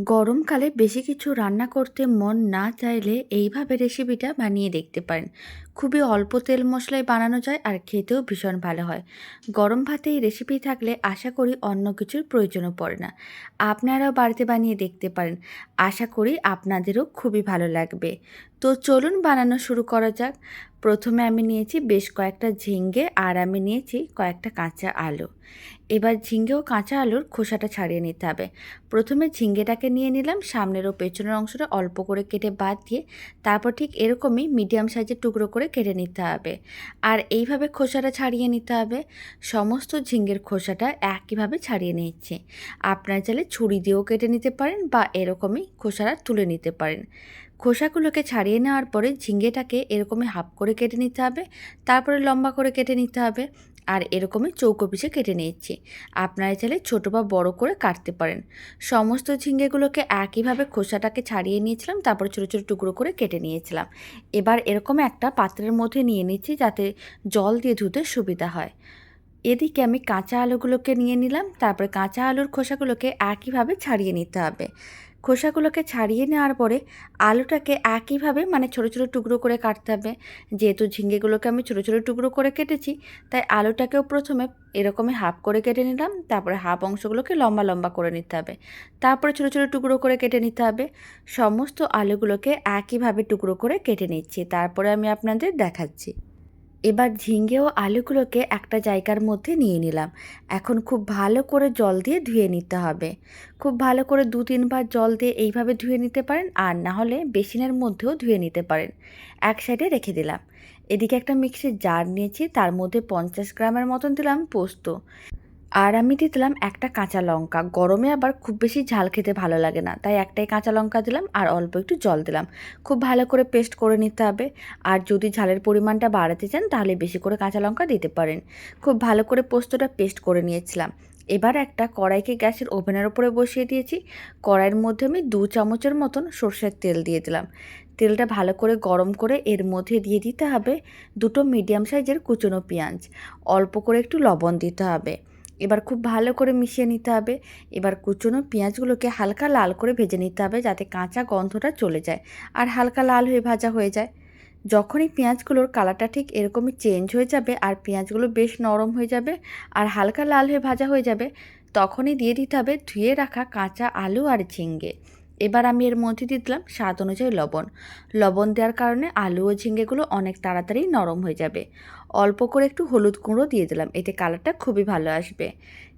গরমকালে বেশি কিছু রান্না করতে মন না চাইলে এইভাবে রেসিপিটা বানিয়ে দেখতে পারেন। খুবই অল্প তেল মশলায় বানানো যায় আর খেতেও ভীষণ ভালো হয়। গরম ভাতে এই রেসিপি থাকলে আশা করি অন্য কিছুর প্রয়োজনও পড়ে না। আপনারাও বাড়িতে বানিয়ে দেখতে পারেন। আশা করি আপনাদেরও খুবই ভালো লাগবে। তো চলুন বানানো শুরু করা যাক। প্রথমে আমি নিয়েছি বেশ কয়েকটা ঝিঙ্গে আর আমি নিয়েছি কয়েকটা কাঁচা আলু। এবার ঝিঙ্গে ও কাঁচা আলুর খোসাটা ছাড়িয়ে নিতে হবে। প্রথমে ঝিঙ্গেটাকে নিয়ে নিলাম, সামনের ও পেছনের অংশটা অল্প করে কেটে বাদ দিয়ে তারপর ঠিক এরকমই মিডিয়াম সাইজের টুকরো করে কেটে নিতে হবে। আর এইভাবে খোসাটা ছাড়িয়ে নিতে হবে। সমস্ত ঝিঙ্গের খোসাটা একইভাবে ছাড়িয়ে নিচ্ছি। আপনারা চাইলে ছুরি দিয়েও কেটে নিতে পারেন বা এরকমই খোসাটা তুলে নিতে পারেন। খোসাগুলোকে ছাড়িয়ে নেওয়ার পরে ঝিঙ্গেটাকে এরকমই হাফ করে কেটে নিতে হবে, তারপরে লম্বা করে কেটে নিতে হবে। আর এরকমই চৌকো পিছে কেটে নিয়েছি। আপনারা চাইলে ছোটো বা বড় করে কাটতে পারেন। সমস্ত ঝিঙ্গেগুলোকে একইভাবে খোসাটাকে ছাড়িয়ে নিয়েছিলাম, তারপর ছোটো ছোটো টুকরো করে কেটে নিয়েছিলাম। এবার এরকম একটা পাত্রের মধ্যে নিয়ে নিচ্ছি যাতে জল দিয়ে ধুতে সুবিধা হয়। এদিকে আমি কাঁচা আলুগুলোকে নিয়ে নিলাম, তারপরে কাঁচা আলুর খোসাগুলোকে একইভাবে ছাড়িয়ে নিতে হবে। খোসাগুলোকে ছাড়িয়ে নেওয়ার পরে আলুটাকে একইভাবে মানে ছোটো ছোটো টুকরো করে কাটতে হবে। যেহেতু ঝিঙ্গেগুলোকে আমি ছোটো ছোটো টুকরো করে কেটেছি, তাই আলুটাকেও প্রথমে এরকমই হাফ করে কেটে নিলাম। তারপরে হাফ অংশগুলোকে লম্বা লম্বা করে নিতে হবে। তারপরে ছোটো ছোটো টুকরো করে কেটে নিতে হবে। সমস্ত আলুগুলোকে একইভাবে টুকরো করে কেটে নিচ্ছি। তারপরে আমি আপনাদের দেখাচ্ছি। এবার ঝিঙ্গে ও আলুগুলোকে একটা জায়গার মধ্যে নিয়ে নিলাম। এখন খুব ভালো করে জল দিয়ে ধুয়ে নিতে হবে। খুব ভালো করে দু তিনবার জল দিয়ে এইভাবে ধুয়ে নিতে পারেন, আর না হলে বেসিনের মধ্যেও ধুয়ে নিতে পারেন। এক সাইডে রেখে দিলাম। এদিকে একটা মিক্সির জার নিয়েছি, তার মধ্যে পঞ্চাশ গ্রামের মতন দিলাম পোস্ত। আর আমি দিয়ে দিলাম একটা কাঁচা লঙ্কা। গরমে আবার খুব বেশি ঝাল খেতে ভালো লাগে না। তাই একটাই কাঁচা লঙ্কা দিলাম আর অল্প একটু জল দিলাম। খুব ভালো করে পেস্ট করে নিতে হবে। আর যদি ঝালের পরিমাণটা বাড়াতে চান, তাহলে বেশি করে কাঁচা লঙ্কা দিতে পারেন। খুব ভালো করে পোস্তটা পেস্ট করে নিয়েছিলাম। এবার একটা কড়াইকে গ্যাসের ওভেনের ওপরে বসিয়ে দিয়েছি। কড়াইয়ের মধ্যে আমি দু চামচের মতন সর্ষের তেল দিয়ে দিলাম। তেলটা ভালো করে গরম করে এর মধ্যে দিয়ে দিতে হবে দুটো মিডিয়াম সাইজের কুচনো পেঁয়াজ। অল্প করে একটু লবণ দিতে হবে। এবার খুব ভালো করে মিশিয়ে নিতে হবে। এবার কুচনো পেঁয়াজগুলোকে হালকা লাল করে ভেজে নিতে হবে যাতে কাঁচা গন্ধটা চলে যায় আর হালকা লাল হয়ে ভাজা হয়ে যায়। যখনই পেঁয়াজগুলোর কালারটা ঠিক এরকমই চেঞ্জ হয়ে যাবে আর পেঁয়াজগুলো বেশ নরম হয়ে যাবে আর হালকা লাল হয়ে ভাজা হয়ে যাবে, তখনই দিয়ে দিতে হবে ধুয়ে রাখা কাঁচা আলু আর ঝিঙ্গে। এবার আমি এর মধ্যে দিয়ে দিলাম স্বাদ অনুযায়ী লবণ। লবণ দেওয়ার কারণে আলু ও ঝিঙ্গেগুলো অনেক তাড়াতাড়ি নরম হয়ে যাবে। অল্প করে একটু হলুদ গুঁড়ো দিয়ে দিলাম, এতে কালারটা খুবই ভালো আসবে।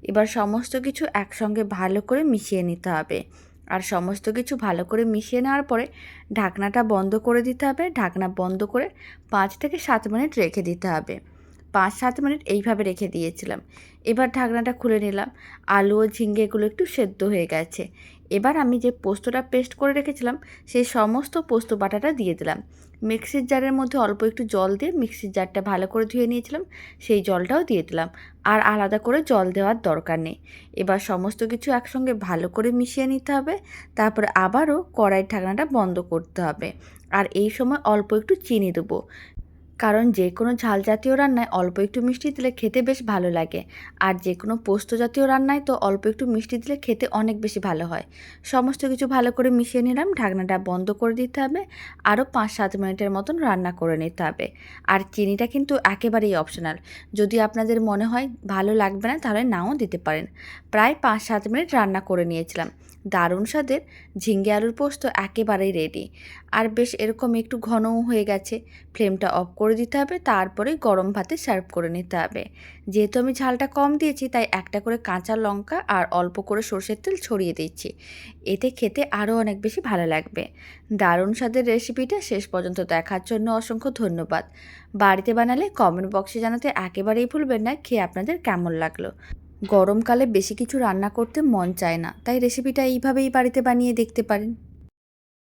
এবার সমস্ত কিছু একসঙ্গে ভালো করে মিশিয়ে নিতে হবে। আর সমস্ত কিছু ভালো করে মিশিয়ে নেওয়ার পরে ঢাকনাটা বন্ধ করে দিতে হবে। ঢাকনা বন্ধ করে পাঁচ থেকে সাত মিনিট রেখে দিতে হবে। পাঁচ, সাত মিনিট এইভাবে রেখে দিয়েছিলাম। এবার ঢাকনাটা খুলে নিলাম। আলু ও ঝিঙ্গেগুলো একটু সেদ্ধ হয়ে গেছে। এবার আমি যে পোস্তটা পেস্ট করে রেখেছিলাম, সেই সমস্ত পোস্ত বাটাটা দিয়ে দিলাম। মিক্সির জারের মধ্যে অল্প একটু জল দিয়ে মিক্সির জারটা ভালো করে ধুয়ে নিয়েছিলাম, সেই জলটাও দিয়ে দিলাম। আর আলাদা করে জল দেওয়ার দরকার নেই। এবার সমস্ত কিছু একসঙ্গে ভালো করে মিশিয়ে নিতে হবে। তারপরে আবারও কড়াইয়ের ঢাকনাটা বন্ধ করতে হবে। আর এই সময় অল্প একটু চিনি দেবো। কারণ যে কোনো ঝাল জাতীয় রান্নায় অল্প একটু মিষ্টি দিলে খেতে বেশ ভালো লাগে। আর যে কোনো পোস্ত জাতীয় রান্নায় তো অল্প একটু মিষ্টি দিলে খেতে অনেক বেশি ভালো হয়। সমস্ত কিছু ভালো করে মিশিয়ে নিলাম, ঢাকনাটা বন্ধ করে দিতে হবে। আরও পাঁচ সাত মিনিটের মতন রান্না করে নিতে হবে। আর চিনিটা কিন্তু একেবারেই অপশনাল যদি আপনাদের মনে হয় ভালো লাগবে না, তাহলে নাও দিতে পারেন। প্রায় পাঁচ সাত মিনিট রান্না করে নিয়েছিলাম। দারুণ স্বাদের ঝিঙ্গে আলুর পোস্ত একেবারেই রেডি আর বেশ এরকম একটু ঘনও হয়ে গেছে। ফ্লেমটা অফ করে দিতে হবে, তারপরে গরম ভাতে সার্ভ করে নিতে হবে। যেহেতু আমি ঝালটা কম দিয়েছি, তাই একটা করে কাঁচা লঙ্কা আর অল্প করে সর্ষের তেল ছড়িয়ে দিচ্ছি। এতে খেতে আরও অনেক বেশি ভালো লাগবে। দারুণ স্বাদের রেসিপিটা শেষ পর্যন্ত দেখার জন্য অসংখ্য ধন্যবাদ। বাড়িতে বানালে কমেন্ট বক্সে জানাতে একেবারেই ভুলবেন না, খেয়ে আপনাদের কেমন লাগল। গরমকালে বেশি কিছু রান্না করতে মন চায় না, তাই রেসিপিটা এইভাবেই বাড়িতে বানিয়ে দেখতে পারেন।